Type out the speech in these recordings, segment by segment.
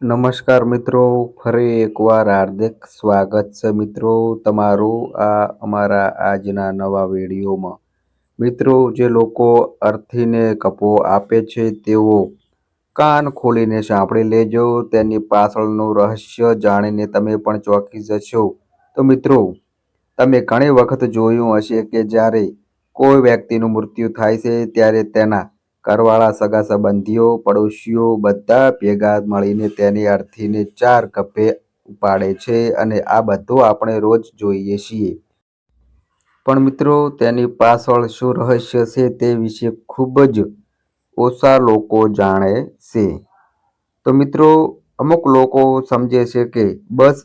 નમસ્કાર મિત્રો, ફરી એકવાર હાર્દિક સ્વાગત છે મિત્રો તમારું આ અમારા આજના નવા વિડીયોમાં. મિત્રો, જે લોકો અર્થીને કપો આપે છે તેઓ કાન ખોલીને સાંભળી લેજો, તેની પાછળનું રહસ્ય જાણીને તમે પણ ચોંકી જશો. તો મિત્રો, તમે ઘણી વખત જોયું હશે કે જ્યારે કોઈ વ્યક્તિનું મૃત્યુ થાય છે, ત્યારે તેના ઘરવાળા, સગા સંબંધીઓ, પડોશીઓ બધા ભેગા મળીને તેની અર્થીને ચાર કપે ઉપાડે છે અને આ બધું આપણે રોજ જોઈએ છીએ. પણ મિત્રો, તેની પાછળ શું રહસ્ય છે તે વિશે ખૂબ જ ઓછા લોકો જાણે છે. તો મિત્રો, અમુક લોકો સમજે છે કે બસ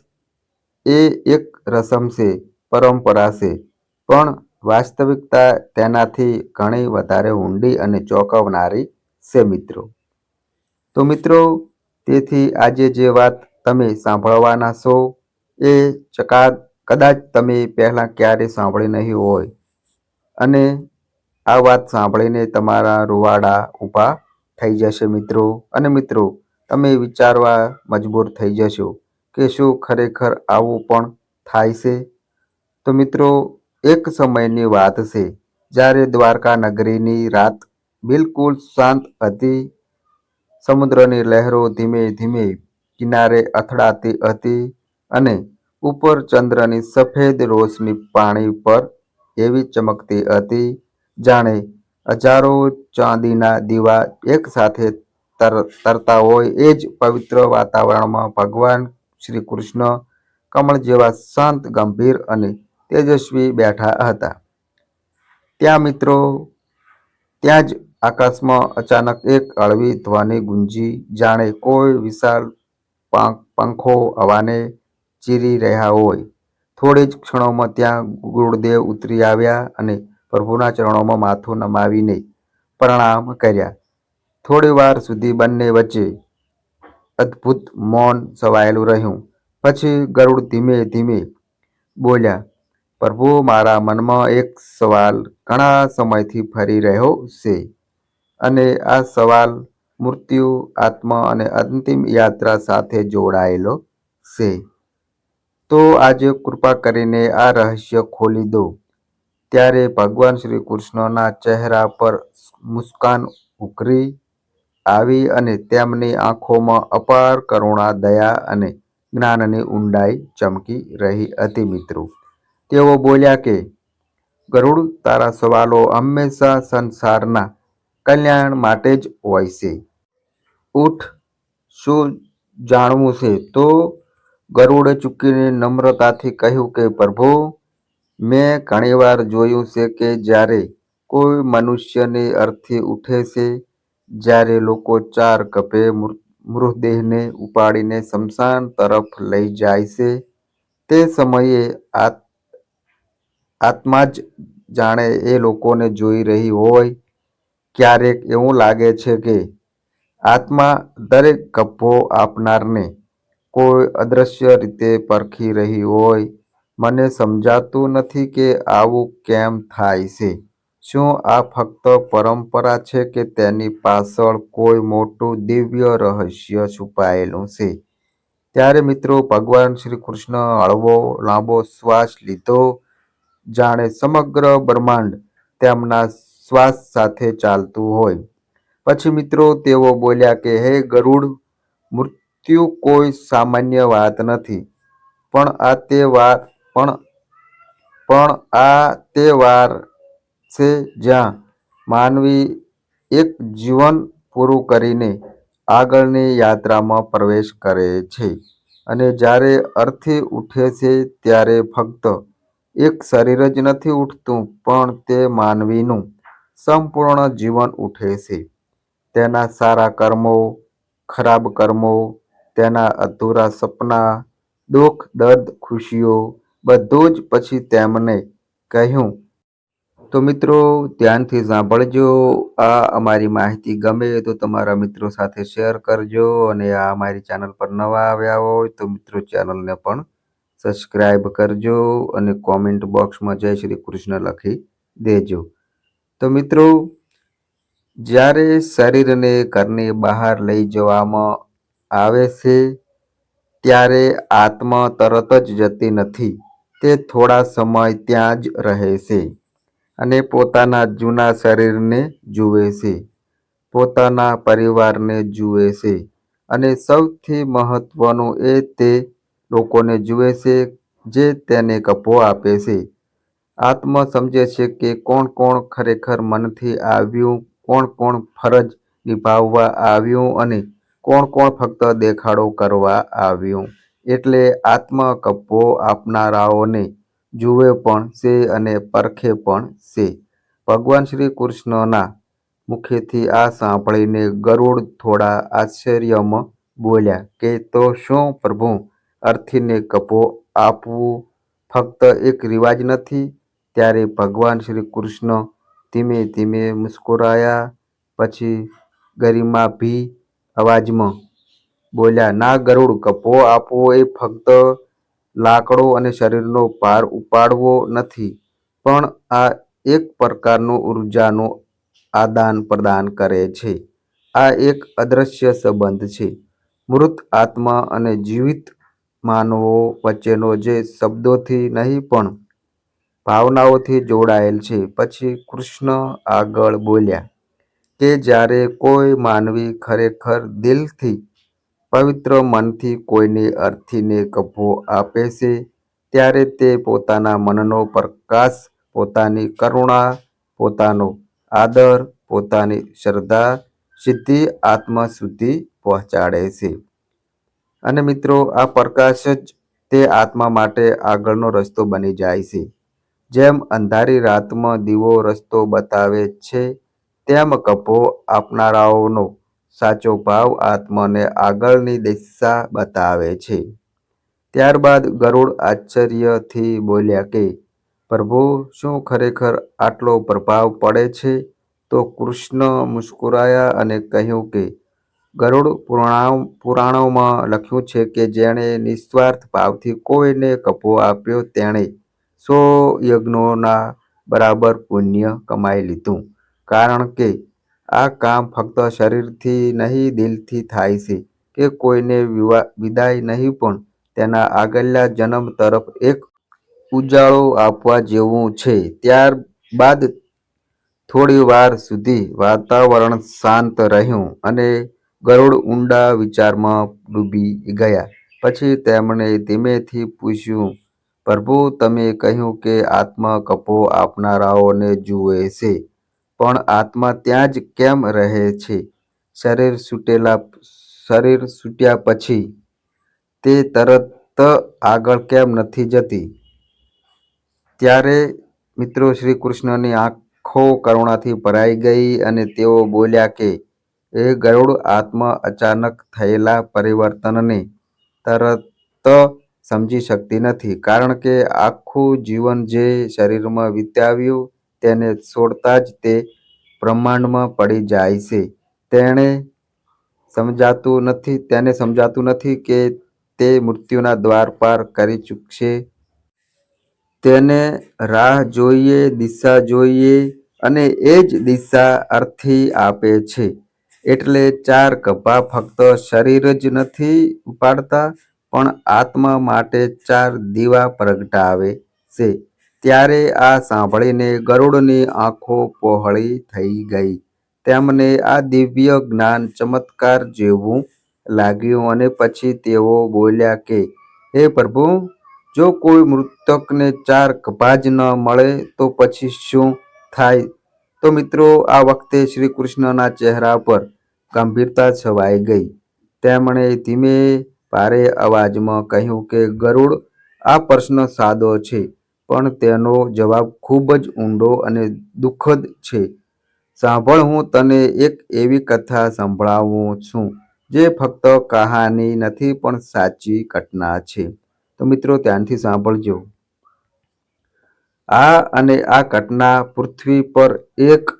એ એક રસમ છે, પરંપરા છે. પણ વાસ્તવિકતા તેનાથી ઘણી વધારે ઊંડી અને ચોંકાવનારી છે મિત્રો. તો મિત્રો, તેથી આજે જે વાત તમે સાંભળવાના છો એ ચકા કદાચ તમે પહેલાં ક્યારેય સાંભળી નહીં હોય. અને આ વાત સાંભળીને તમારા રૂવાડા ઊભા થઈ જશે મિત્રો. અને મિત્રો, તમે વિચારવા મજબૂર થઈ જશો કે શું ખરેખર આવું પણ થાય છે? તો મિત્રો એક સમયની વાત છે, જ્યારે દ્વારકા નગરીની રાત બિલકુલ શાંત હતી. સમુદ્રની લહેરો ધીમે ધીમે કિનારે અથડાતી હતી અને ઉપર ચંદ્રની સફેદ રોશની પાણી પર એવી ચમકતી હતી, જાણે હજારો ચાંદીના દીવા એકસાથે તર, તરતા હોય એ જ પવિત્ર વાતાવરણમાં ભગવાન શ્રી કૃષ્ણ કમળ જેવા શાંત, ગંભીર અને તેજસ્વી બેઠા હતા. ત્યાં મિત્રો, ત્યાં જ આકાશમાં અચાનક એક અળવી ધ્વનિ ગુંજી, જાણે કોઈ વિશાળ પંખો હવાને ચીરી રહ્યા હોય. થોડી જ ક્ષણોમાં ત્યાં ગુરુદેવ ઉતરી આવ્યા અને પ્રભુના ચરણોમાં માથું નમાવીને પ્રણામ કર્યા. થોડી વાર સુધી બંને વચ્ચે અદ્ભુત મૌન છવાયેલું રહ્યું. પછી ગરુડ ધીમે ધીમે બોલ્યા પ્રભુ, મારા મનમાં એક સવાલ ઘણા સમયથી ફરી રહ્યો છે અને આ સવાલ મૃત્યુ, આત્મા અને અંતિમ યાત્રા સાથે જોડાયેલો છે. તો આજે કૃપા કરીને આ રહસ્ય ખોલી દો. ત્યારે ભગવાન શ્રી કૃષ્ણના ચહેરા પર મુસ્કાન ઉકરી આવી અને તેમની આંખોમાં અપાર કરુણા, દયા અને જ્ઞાનની ઊંડાઈ ચમકી રહી હતી મિત્રો. તેઓ બોલ્યા કે, ગરુડ, તારા સવાલો હંમેશા સંસારના કલ્યાણ માટે જ હોય છે. ઉઠ, શું જાણવું છે? તો ગરુડે ચૂકીને નમ્રતાથી કહ્યું કે, પ્રભુ, મેં ઘણીવાર જોયું છે કે જ્યારે કોઈ મનુષ્યને અર્થી ઉઠે છે, જ્યારે લોકો ચાર કપે મૃતદેહને ઉપાડીને શમશાન તરફ લઈ જાય છે, તે સમયે આત્મા જ જાણે એ લોકોને જોઈ રહી હોય ક્યારેક એવું લાગે છે કે આત્મા દરેક ગપ્પો આપનારને કોઈ અદૃશ્ય રીતે પરખી રહી હોય. મને સમજાતું નથી કે આવું કેમ થાય છે. શું આ ફક્ત પરંપરા છે કે તેની પાછળ કોઈ મોટું દિવ્ય રહસ્ય છુપાયેલું છે? ત્યારે મિત્રો ભગવાન શ્રી કૃષ્ણ હળવો લાંબો શ્વાસ લીધો. જાણે સમગ્ર બ્રહ્માંડ તેમના શ્વાસ સાથે ચાલતું હોય. પછી મિત્રો તેઓ બોલ્યા કે, હે ગરુડ, મૃત્યુ કોઈ સામાન્ય વાત નથી. પણ આ તે વાર, પણ પણ આ તે વાર છે જ્યાં માનવી એક જીવન પૂરું કરીને આગળની યાત્રામાં પ્રવેશ કરે છે. અને જ્યારે અર્થી ઉઠે છે, ત્યારે ફક્ત એક શરીર જ નથી ઉઠતું, પણ તે માનવીનું સંપૂર્ણ જીવન ઉઠે છે. તેના સારા કર્મો, ખરાબ કર્મો, તેના અધૂરા સપના, દુઃખ, દર્દ, ખુશીઓ, બધું જ પછી તેમને કહ્યું, તો મિત્રો, ધ્યાનથી સાંભળજો. આ અમારી માહિતી ગમે તો તમારા મિત્રો સાથે શેર કરજો અને આ અમારી ચેનલ પર નવા આવ્યા હોય તો મિત્રો ચેનલને પણ સબસ્ક્રાઈબ કરજો અને કોમેન્ટ બોક્સમાં જય શ્રી કૃષ્ણ લખી દેજો. તો મિત્રો, જ્યારે શરીરને ઘરની બહાર લઈ જવામાં આવે છે, ત્યારે આત્મા તરત જ જતી નથી. તે થોડા સમય ત્યાં જ રહે છે અને પોતાના જૂના શરીરને જુએ છે. પોતાના પરિવારને જુએ છે અને સૌથી મહત્વનું એ તે લોકોને જુએ છે, જે તેને કપો આપે છે. આત્મા સમજે છે કે કોણ કોણ ખરેખર મનથી આવ્યું, કોણ કોણ ફરજ નિભાવવા આવ્યું અને કોણ કોણ ફક્ત દેખાડો કરવા આવ્યું. એટલે આત્મા કપો આપનારાઓને જુએ પણ છે અને પરખે પણ છે. ભગવાન શ્રી કૃષ્ણના મુખેથી આ સાંભળીને ગરુડ થોડા આશ્ચર્યમાં બોલ્યા કે તો શું પ્રભુ? અર્થીને કપો આપવું ફક્ત એક રિવાજ નથી. ત્યારે ભગવાન શ્રી કૃષ્ણ ધીમે ધીમે મુસ્કુરાયા, પછી ગરિમાભી અવાજમાં બોલ્યા, ના ગરુડ, કપો આપવો એ ફક્ત લાકડો અને શરીરનો ભાર ઉપાડવો નથી, પણ આ એક પ્રકારનો ઉર્જાનો આદાન પ્રદાન કરે છે. આ એક અદ્રશ્ય સંબંધ છે. મૃત આત્મા અને જીવિત માનવો વચ્ચેનો જે શબ્દોથી નહીં પણ ભાવનાઓથી જોડાયેલ છે. પછી કૃષ્ણ આગળ બોલ્યા, કે જ્યારે કોઈ માનવી ખરેખર દિલથી પવિત્ર મનથી કોઈને અર્થીને કભો આપે છે, ત્યારે તે પોતાના મનનો પ્રકાશ, પોતાની કરુણા, પોતાનો આદર, પોતાની શ્રદ્ધા સીધી આત્મા સુધી પહોંચાડે છે. અને મિત્રો, આ પ્રકાશ જ તે આત્મા માટે આગળનો રસ્તો બની જાય છે. જેમ અંધારી રાતમાં દીવો રસ્તો બતાવે છે, તેમ કપો આપનારાઓનો સાચો ભાવ આત્માને આગળની દિશા બતાવે છે. ત્યારબાદ ગરુડ આશ્ચર્યથી બોલ્યા કે, પ્રભુ, શું ખરેખર આટલો પ્રભાવ પડે છે? તો કૃષ્ણ મુસ્કુરાયા અને કહ્યું કે ગરુડ પુરાણો પુરાણોમાં લખ્યું છે કે જેણે નિસ્વાર્થ ભાવથી કોઈને કપો આપ્યો, તેણે સો યજ્ઞોના બરાબર પુણ્ય કમાઈ લીધું. કારણ કે આ કામ ફક્ત શરીરથી નહીં, દિલથી થાય છે કે કોઈને વિદાય નહીં, પણ તેના આગલા જન્મ તરફ એક ઉજાળો આપવા જેવું છે. ત્યારબાદ થોડી વાર સુધી વાતાવરણ શાંત રહ્યું અને ગરુડ ઊંડા વિચારમાં ડૂબી ગયા. પછી તેમણે ધીમેથી પૂછ્યું, પ્રભુ, તમે કહ્યું કે આત્મા કપો આપનારાઓને જુએ છે, પણ આત્મા ત્યાં જ કેમ રહે છે? શરીર છૂટ્યા પછી તે તરત આગળ કેમ નથી જતી? ત્યારે મિત્રો શ્રી કૃષ્ણની આંખો કરુણાથી ભરાઈ ગઈ અને તેઓ બોલ્યા કે એ ગરુડ આત્મા અચાનક થયેલા પરિવર્તનને તરત સમજી શકતી નથી. કારણ કે આખું જીવન જે શરીરમાં વિતાવ્યું તેને છોડતા જ તે બ્રહ્માંડમાં પડી જાય છે. તેણે સમજાતું નથી, તેને સમજાતું નથી કે તે મૃત્યુના દ્વાર પાર કરી ચૂકશે. તેને રાહ જોઈએ, દિશા જોઈએ અને એ જ દિશા અર્થી આપે છે. એટલે ચાર કપા ફક્ત શરીર જ નથી ઉપાડતા, પણ આત્મા માટે ચાર દીવા પ્રગટાવે છે. ત્યારે આ સાંભળીને ગરુડની આંખો પહોળી થઈ ગઈ. તેમને આ દિવ્ય જ્ઞાન ચમત્કાર જેવું લાગ્યું અને પછી તેઓ બોલ્યા કે, હે પ્રભુ, જો કોઈ મૃતકને ચાર કપા જ ન મળે તો પછી શું થાય? તો મિત્રો, આ વખતે શ્રી કૃષ્ણના ચહેરા પર ગંભીરતા છવાઈ ગઈ. તેમણે ધીમે ભારે અવાજમાં કહ્યું કે, ગરુડ, આ પ્રશ્ન સાદો છે, પણ તેનો જવાબ ખૂબ જ ઊંડો અને દુઃખદ છે. સાંભળ, હું તને એક એવી કથા સંભળાવું છું, જે ફક્ત કહાની નથી, પણ સાચી ઘટના છે. તો મિત્રો, ધ્યાનથી સાંભળજો. આ અને આ ઘટના પૃથ્વી પર એક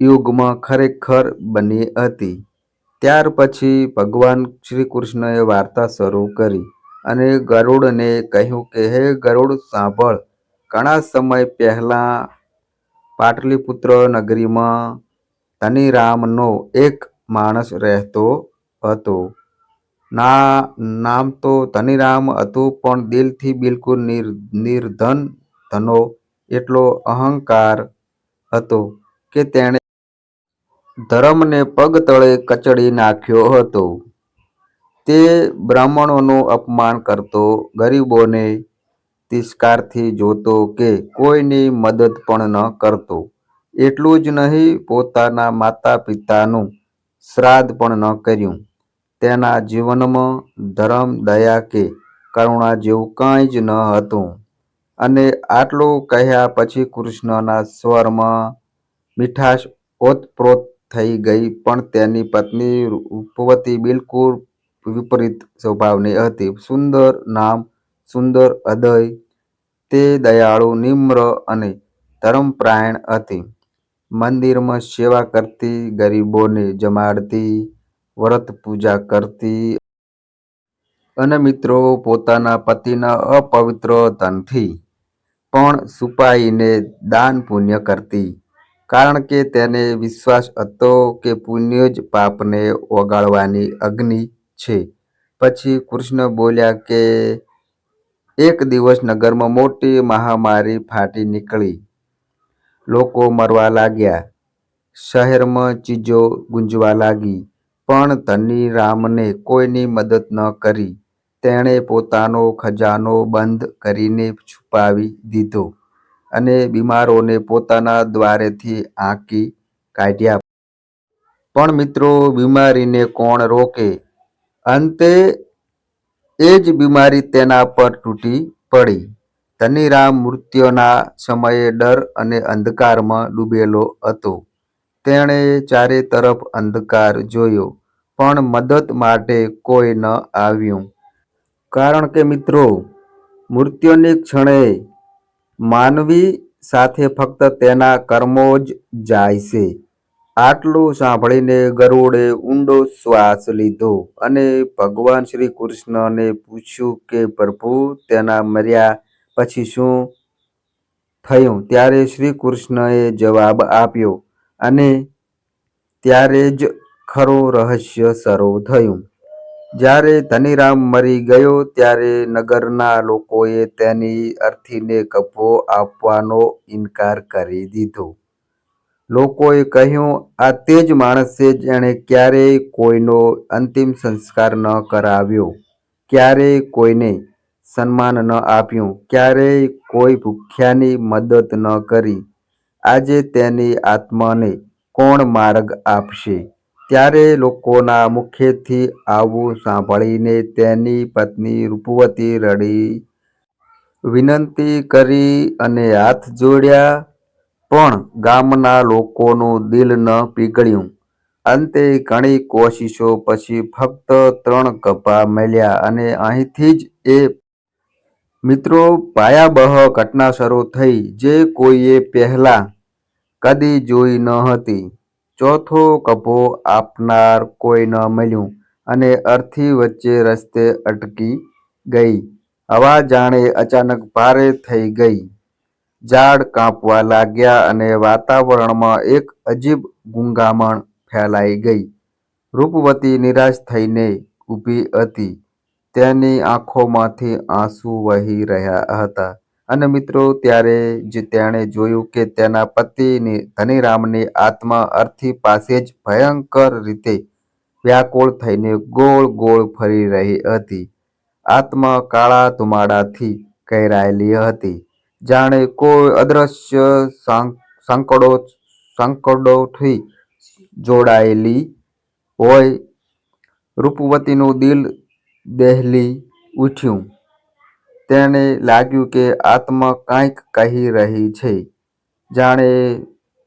યુગમાં ખરેખર બની હતી. ત્યાર પછી ભગવાન શ્રી કૃષ્ણએ વાર્તા શરૂ કરી અને ગરુડને કહ્યું કે, હે ગરુડ, સાંભળ. ઘણા સમય પહેલાં પાટલીપુત્ર નગરીમાં ધનીરામનો એક માણસ રહેતો હતો. ના, નામ તો ધનીરામ હતું, પણ દિલથી બિલકુલ નિર, નિર્ધન, ધનો એટલો અહંકાર હતો કે તેણે ધર્મને પગ તળે કચડી નાખ્યો હતો. તે બ્રાહ્મણોનું અપમાન કરતો, ગરીબોને તિસ્કારથી જોતો કે કોઈની મદદ પણ ન કરતો. એટલું જ નહીં પોતાના માતા પિતાનું શ્રાદ્ધ પણ ન કર્યું. તેના જીવનમાં ધર્મ, દયા કે કરુણા જેવું કંઈ જ ન હતું. અને આટલું કહ્યા પછી કૃષ્ણના સ્વરમાં મીઠાશ ઓતપ્રોત થઈ ગઈ પણ તેની પત્ની રૂપવતી બિલકુલ વિપરીત સ્વભાવની હતી. સુંદર નામ, સુંદર હૃદય. તે દયાળુ, નિમ્ર અને ધર્મપરાયણ હતી. મંદિરમાં સેવા કરતી, ગરીબોને જમાડતી, વ્રત પૂજા કરતી અને મિત્રો પોતાના પતિના અપવિત્ર ધનથી પણ છુપાઈને દાન પુણ્ય કરતી. કારણ કે તેને વિશ્વાસ હતો કે પુણ્ય જ પાપને ઓગાળવાની અગ્નિ છે. પછી કૃષ્ણ બોલ્યા કે, એક દિવસ નગરમાં મોટી મહામારી ફાટી નીકળી. લોકો મરવા લાગ્યા. શહેરમાં ચીજો ગુંજવા લાગી. પણ ધનીરામને કોઈની મદદ ન કરી. તેણે પોતાનો ખજાનો બંધ કરીને છુપાવી દીધો અને બીમારોને પોતાના દ્વારેથી આંકી કાઢ્યા. પણ મિત્રો, બીમારીને કોણ રોકે? અંતે એ જ બીમારી તેના પર તૂટી પડી. ધનીરામ મૃત્યુના સમયે ડર અને અંધકારમાં ડૂબેલો હતો. તેણે ચારે તરફ અંધકાર જોયો, પણ મદદ માટે કોઈ ન આવ્યું. કારણ કે મિત્રો, મૃત્યુની ક્ષણે માનવી સાથે ફક્ત તેના કર્મો જ જાય છે. આટલું સાંભળીને ગરુડે ઊંડો શ્વાસ લીધો અને ભગવાન શ્રી કૃષ્ણને પૂછ્યું કે, પ્રભુ, તેના મર્યા પછી શું થયું? ત્યારે શ્રી કૃષ્ણએ જવાબ આપ્યો અને ત્યારે જ ખરું રહસ્ય શરૂ થયું. જ્યારે ધનીરામ મરી ગયો ત્યારે નગરના લોકોએ તેની અર્થીને કપો આપવાનો ઇનકાર કરી દીધો. લોકોએ કહ્યું આ તે જ માણસ જેણે ક્યારેય કોઈનો અંતિમ સંસ્કાર ન કરાવ્યો, ક્યારેય કોઈને સન્માન ન આપ્યું, ક્યારેય કોઈ ભૂખ્યાની મદદ ન કરી. આજે તેની આત્માને કોણ માર્ગ આપશે? ત્યારે લોકોના મુખેથી આવું સાંભળીને તેની પત્ની રૂપવતી રડી વિનંતી કરી અને હાથ જોડ્યા, પણ ગામના લોકોનું દિલ ન પીગળ્યું. અંતે ઘણી કોશિશો પછી ફક્ત ત્રણ કપા મળ્યા અને અહીંથી જ એ મિત્રો ભયાવહ ઘટના શરૂ થઈ, જે કોઈએ પહેલાં કદી જોઈ ન હતી. ચોથો કભો આપનાર કોઈ ન મળ્યું અને અર્થી વચ્ચે રસ્તે અટકી ગઈ. હવા જાણે અચાનક ભારે થઈ ગઈ. ઝાડ કાંપવા લાગ્યા અને વાતાવરણમાં એક અજીબ ગુંગામણ ફેલાઈ ગઈ. રૂપવતી નિરાશ થઈને ઊભી હતી. તેની આંખોમાંથી આંસુ વહી રહ્યા હતા અને મિત્રો ત્યારે જ તેણે જોયું કે તેના પતિની ધનીરામની આત્મા અર્થી પાસે જ ભયંકર રીતે વ્યાકુળ થઈને ગોળ ગોળ ફરી રહી હતી. આત્મા કાળા ધુમાડાથી ઘેરાયેલી હતી. જાણે કોઈ અદૃશ્ય સંકડોથી જોડાયેલી હોય. રૂપવતીનું દિલ દહેલી ઉઠ્યું. તેને લાગ્યું કે આત્મા કાંઈક કહી રહી છે. જાણે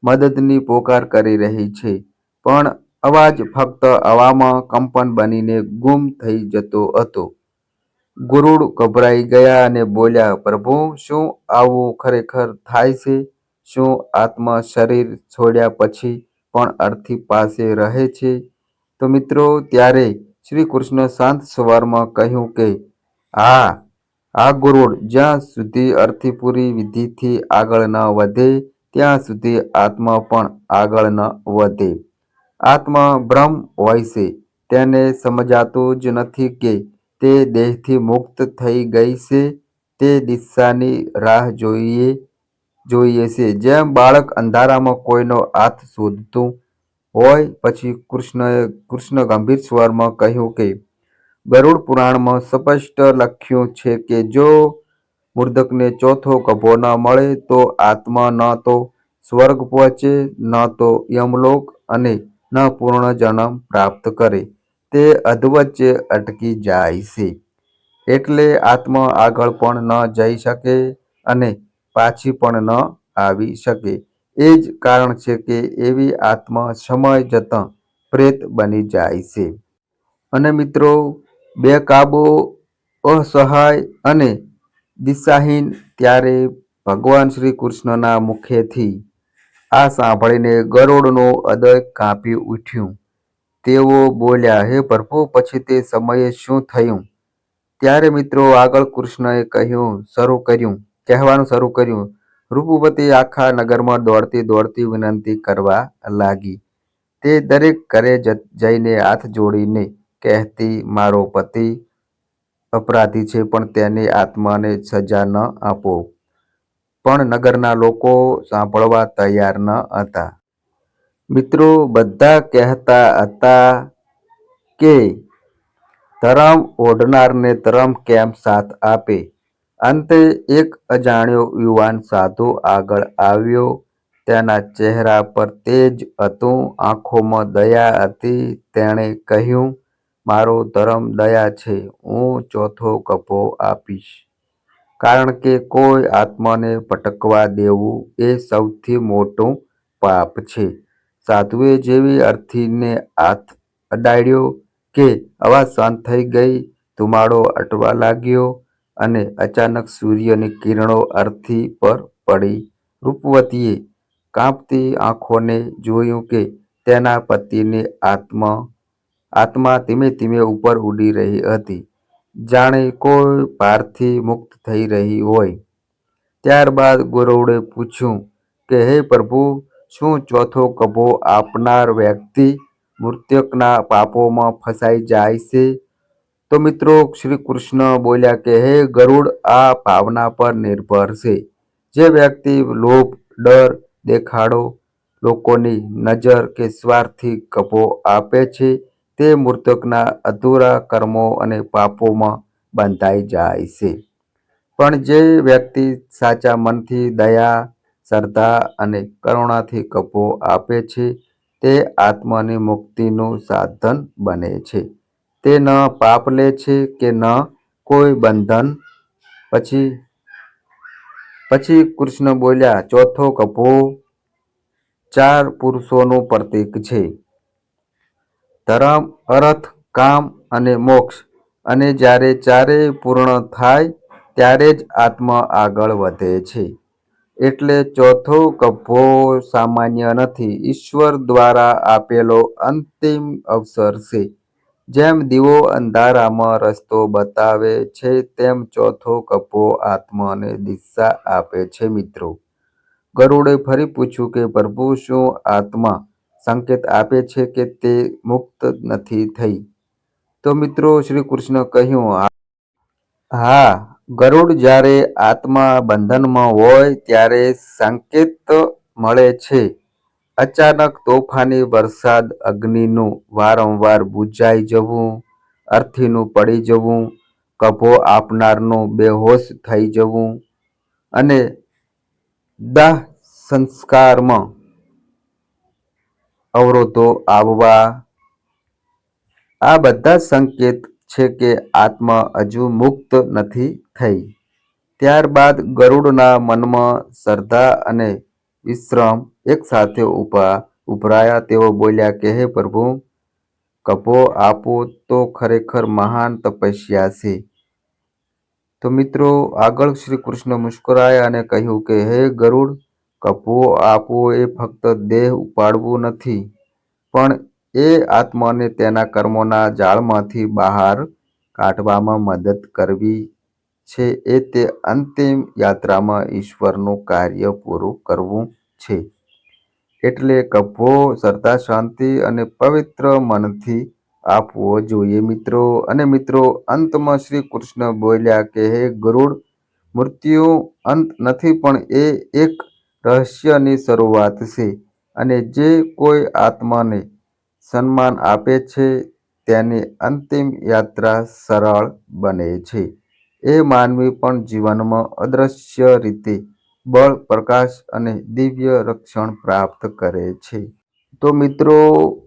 મદદની પોકાર કરી રહી છે. પણ અવાજ ફક્ત હવામાં કંપન બનીને ગુમ થઈ જતો હતો. ગુરુડ ગભરાઈ ગયા અને બોલ્યા, પ્રભુ, શું આવું ખરેખર થાય છે? શું આત્મા શરીર છોડ્યા પછી પણ અર્થી પાસે રહે છે? તો મિત્રો, ત્યારે શ્રી કૃષ્ણ શાંત સ્વરમાં કહ્યું કે, હા હા ગુરુડ જ્યાં સુધી અર્થી પૂરી વિધિથી આગળ ન વધે, ત્યાં સુધી આત્મા પણ આગળ ન વધે. આત્મા બ્રહ્મ હોય છે. તેને સમજાતું જ નથી કે તે દેહથી મુક્ત થઈ ગઈ છે તે દિશાની રાહ જોઈએ જોઈએ છે જેમ બાળક અંધારામાં કોઈનો હાથ શોધતું હોય, પછી કૃષ્ણએ કૃષ્ણ ગંભીર સ્વરમાં કહ્યું કે ગરુડ પુરાણમાં સ્પષ્ટ લખ્યું છે કે જો મૂર્ધકને ચોથો કભો ન મળે તો આત્મા ન તો સ્વર્ગ પહોંચે, ન તો યમલોક અને ન પૂર્ણ જન્મ પ્રાપ્ત કરે. તે અધવચ્ચે અટકી જાય છે. એટલે આત્મા આગળ પણ ન જઈ શકે અને પાછી પણ ન આવી શકે. એ જ કારણ છે કે એવી આત્મા સમય જતાં પ્રેત બની જાય છે. અને મિત્રો બેકાબૂ અસહાય અને દિશાહીન ત્યારે ભગવાન શ્રી કૃષ્ણના મુખેથી આ સાંભળીને ગરોડનો હૃદય કાંપી ઉઠ્યું. તેઓ બોલ્યા, હે પ્રભુ, પછી તે સમયે શું થયું? ત્યારે મિત્રો આગળ કૃષ્ણએ કહ્યું, શરૂ કર્યું, કહેવાનું શરૂ કર્યું. રૂપવતી આખા નગરમાં દોડતી દોડતી વિનંતી કરવા લાગી. તે દરેક ઘરે જઈને હાથ જોડીને કહેતી, મારો પતિ અપરાધી છે, પણ તેની આત્માને સજા ન આપો. પણ નગરના લોકો સાંભળવા તૈયાર ન હતા. મિત્રો, બધા કહેતા હતા કે, ધરમ ઓઢનારને ધરમ કેમ સાથ આપે? અંતે એક અજાણ્યો યુવાન સાધુ આગળ આવ્યો. તેના ચહેરા પર તેજ હતું. આંખોમાં દયા હતી. તેણે કહ્યું મારો ધર્મ દયા છે, હું ચોથો કભો આપીશ. કારણ કે કોઈ આત્માને ભટકવા દેવું એ સૌથી મોટું પાપ છે. સાધુએ જેવી અર્થીને હાથ અડાડ્યો કે અવાજ શાંત થઈ ગઈ, ધુમાડો અટવા લાગ્યો અને અચાનક સૂર્યની કિરણો અર્થી પર પડી. રૂપવતીએ કાંપતી આંખોને જોયું કે તેના પતિની આત્મા આત્મા ધીમે ધીમે ઉપર ઉડી રહી હતી. જાણે કોઈ ભારથી મુક્ત થઈ રહી હોય. ત્યારબાદ ગુરુડે પૂછ્યું કે, હે પ્રભુ, શું ચોથો કભો આપનાર વ્યક્તિ મૃત્યુકના પાપોમાં ફસાઈ જાય છે? તો મિત્રો, શ્રી કૃષ્ણ બોલ્યા કે, હે ગરુડ, આ ભાવના પર નિર્ભર છે. જે વ્યક્તિ લોભ, ડર દેખાડો, લોકોની નજર કે સ્વાર્થી કભો આપે છે તે મૃતકના અધૂરા કર્મો અને પાપોમાં બંધાઈ જાય છે. પણ જે વ્યક્તિ સાચા મનથી દયા, શ્રદ્ધા અને કરુણાથી કભો આપે છે, તે આત્માની મુક્તિનું સાધન બને છે. તે ન પાપ લે છે કે ન કોઈ બંધન. પછી પછી કૃષ્ણ બોલ્યા, ચોથો કભો ચાર પુરુષોનું પ્રતીક છે. ધર્મ, અર્થ, કામ અને મોક્ષ. અને જ્યારે ચારેય પૂર્ણ થાય, ત્યારે જ આત્મા આગળ વધે છે. એટલે ચોથો કભો સામાન્ય નથી. ઈશ્વર દ્વારા આપેલો અંતિમ અવસર છે. જેમ દીવો અંધારામાં રસ્તો બતાવે છે, તેમ ચોથો કભો આત્માને દિશા આપે છે મિત્રો. ગરુડે ફરી પૂછ્યું કે, પ્રભુ, શું આત્મા સંકેત આપે છે કે તે મુક્ત નથી થઈ. તો મિત્રો શ્રી કૃષ્ણ કહ્યું હા, ગરુડ જ્યારે આત્મા બંધનમાં હોય ત્યારે સંકેત મળે છે. અચાનક તોફાની વરસાદ અગ્નિનું વારંવાર બુજાઈ જવું, અર્થીનું પડી જવું, કભો આપનારનું બેહોશ થઈ જવું અને દાહ સંસ્કારમાં અવરોધો, આવવા. આ બધા સંકેત છે કે આત્મા હજુ મુક્ત નથી થઈ. ત્યારબાદ ગરુડના મનમાં શ્રદ્ધા અને વિશ્રમ એકસાથે ઊભા ઉભરાયા તેઓ બોલ્યા, કે હે પ્રભુ, કપો આપો તો ખરેખર મહાન તપસ્યા છે. તો મિત્રો, આગળ શ્રી કૃષ્ણ મુસ્કરાયા અને કહ્યું કે, હે ગરુડ કભો આપવો એ ફક્ત દેહ ઉપાડવું નથી, પણ એ આત્માને તેના કર્મોના જાળમાંથી બહાર કાઢવામાં મદદ કરવી છે. એ તે અંતિમ યાત્રામાં ઈશ્વરનું કાર્ય પૂરું કરવું છે. એટલે કભો શ્રદ્ધા, શાંતિ અને પવિત્ર મનથી આપવો જોઈએ મિત્રો. અને મિત્રો, અંતમાં શ્રી કૃષ્ણ બોલ્યા કે, હે ગરુડ, મૃત્યુ અંત નથી, પણ એ એક રહસ્યની શરૂઆત છે અને જે કોઈ આત્માને સન્માન આપે છે, તેની અંતિમ યાત્રા સરળ બને છે. એ માનવી પણ જીવનમાં અદૃશ્ય રીતે બળ, પ્રકાશ અને દિવ્ય રક્ષણ પ્રાપ્ત કરે છે. તો મિત્રો,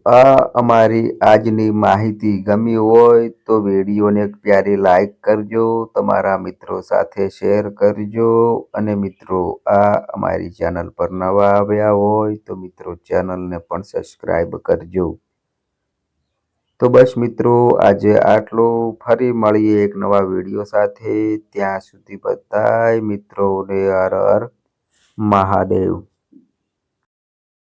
આ અમારી આજની માહિતી ગમી હોય તો વિડીયોને પ્યારી લાઈક કરજો, તમારા મિત્રો સાથે શેર કરજો અને મિત્રો, આ અમારી ચેનલ પર નવા આવ્યા હોય તો મિત્રો ચેનલને પણ સબસ્ક્રાઈબ કરજો. તો બસ મિત્રો, આજે આટલું. ફરી મળીએ એક નવા વીડિયો સાથે. ત્યાં સુધી બધાય મિત્રોને હર હર મહાદેવ.